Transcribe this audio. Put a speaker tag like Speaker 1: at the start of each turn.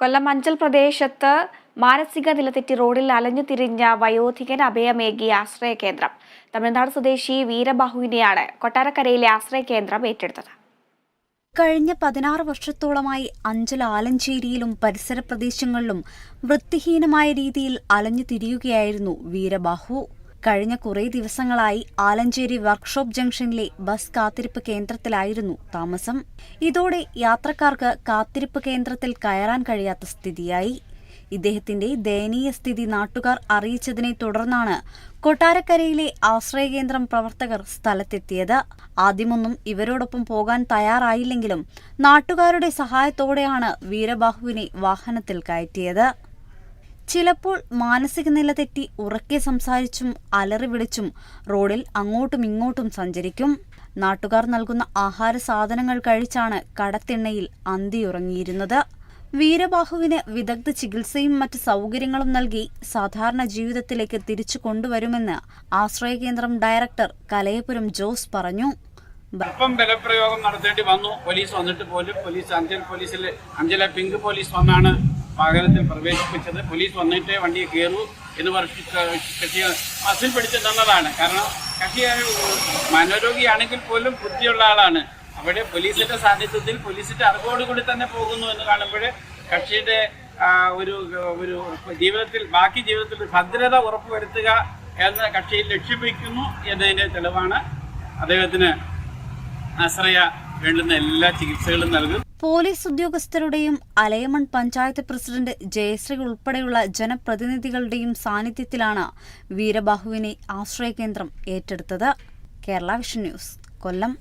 Speaker 1: കൊല്ലം അഞ്ചൽ പ്രദേശത്ത് മാനസിക നിലതെറ്റി റോഡിൽ അലഞ്ഞു തിരിഞ്ഞ വയോധികൻ അഭയമേകിയ ആശ്രയ കേന്ദ്രം തമിഴ്നാട് സ്വദേശി വീരബാഹുവിനെയാണ് കൊട്ടാരക്കരയിലെ ആശ്രയ കേന്ദ്രം ഏറ്റെടുത്തത്.
Speaker 2: കഴിഞ്ഞ പതിനാറ് വർഷത്തോളമായി അഞ്ചൽ ആലഞ്ചേരിയിലും പരിസര പ്രദേശങ്ങളിലും വൃത്തിഹീനമായ രീതിയിൽ അലഞ്ഞു തിരിയുകയായിരുന്നു വീരബാഹു. കഴിഞ്ഞ കുറേ ദിവസങ്ങളായി ആലഞ്ചേരി വർക്ക്ഷോപ്പ് ജംഗ്ഷനിലെ ബസ് കാത്തിരിപ്പ് കേന്ദ്രത്തിലായിരുന്നു താമസം. ഇതോടെ യാത്രക്കാർക്ക് കാത്തിരിപ്പ് കേന്ദ്രത്തിൽ കയറാൻ കഴിയാത്ത സ്ഥിതിയായി. ഇദ്ദേഹത്തിന്റെ ദയനീയ സ്ഥിതി നാട്ടുകാർ അറിയിച്ചതിനെ തുടർന്നാണ് കൊട്ടാരക്കരയിലെ ആശ്രയ കേന്ദ്രം പ്രവർത്തകർ സ്ഥലത്തെത്തിയത്. ആദ്യമൊന്നും ഇവരോടൊപ്പം പോകാൻ തയ്യാറായില്ലെങ്കിലും നാട്ടുകാരുടെ സഹായത്തോടെയാണ് വീരബാഹുവിനെ വാഹനത്തിൽ കയറ്റിയത്. ചിലപ്പോൾ മാനസിക നില തെറ്റി ഉറക്കെ സംസാരിച്ചും അലറി വിളിച്ചും റോഡിൽ അങ്ങോട്ടും ഇങ്ങോട്ടും സഞ്ചരിക്കും. നാട്ടുകാർ നൽകുന്ന ആഹാര സാധനങ്ങൾ കഴിച്ചാണ് കടത്തിണ്ണയിൽ അന്തിയുറങ്ങിയിരുന്നത് വീരബാഹുവിന് വിദഗ്ധ ചികിത്സയും മറ്റ് സൗകര്യങ്ങളും നൽകി സാധാരണ ജീവിതത്തിലേക്ക് തിരിച്ചു കൊണ്ടുവരുമെന്ന് ആശ്രയകേന്ദ്രം ഡയറക്ടർ കലയപുരം ജോസ് പറഞ്ഞു.
Speaker 3: അല്പം ബലപ്രയോഗം നടത്തേണ്ടി വന്നു. പോലീസ് വന്നിട്ട് പോലും പോലീസ് അഞ്ചൽ പോലീസിൽ അഞ്ചല പിങ്ക് പോലീസ് വന്നാണ് വാഹനത്തിൽ പ്രവേശിപ്പിച്ചത്. പോലീസ് വന്നിട്ടേ വണ്ടിയെ കയറൂ എന്ന് പറഞ്ഞ് കക്ഷി ബസ്സിൽ പിടിച്ച് തന്നതാണ് കാരണം കക്ഷി മനോരോഗിയാണെങ്കിൽ പോലും ബുദ്ധിയുള്ള ആളാണ്. അവിടെ പോലീസിന്റെ സാന്നിധ്യത്തിൽ പോലീസിന്റെ അറിവോടുകൂടി തന്നെ പോകുന്നു എന്ന് കാണുമ്പോൾ കക്ഷിയുടെ ഒരു ഒരു ജീവിതത്തിൽ ബാക്കി ജീവിതത്തിൽ ഭദ്രത ഉറപ്പുവരുത്തുക എന്ന കക്ഷിയിൽ ലക്ഷ്യം വയ്ക്കുന്നു എന്നതിന്റെ തെളിവാണ് അദ്ദേഹത്തിന് ആശ്രയ വേണ്ടുന്ന എല്ലാ ചികിത്സകളും നൽകും.
Speaker 2: പോലീസ് ഉദ്യോഗസ്ഥരുടെയും അലയമൺ പഞ്ചായത്ത് പ്രസിഡന്റ് ജയശ്രീ ഉൾപ്പെടെയുള്ള ജനപ്രതിനിധികളുടെയും സാന്നിധ്യത്തിലാണ് വീരബാഹുവിനെ ആശ്രയകേന്ദ്രം ഏറ്റെടുത്തത്. Kerala vision news Kollam.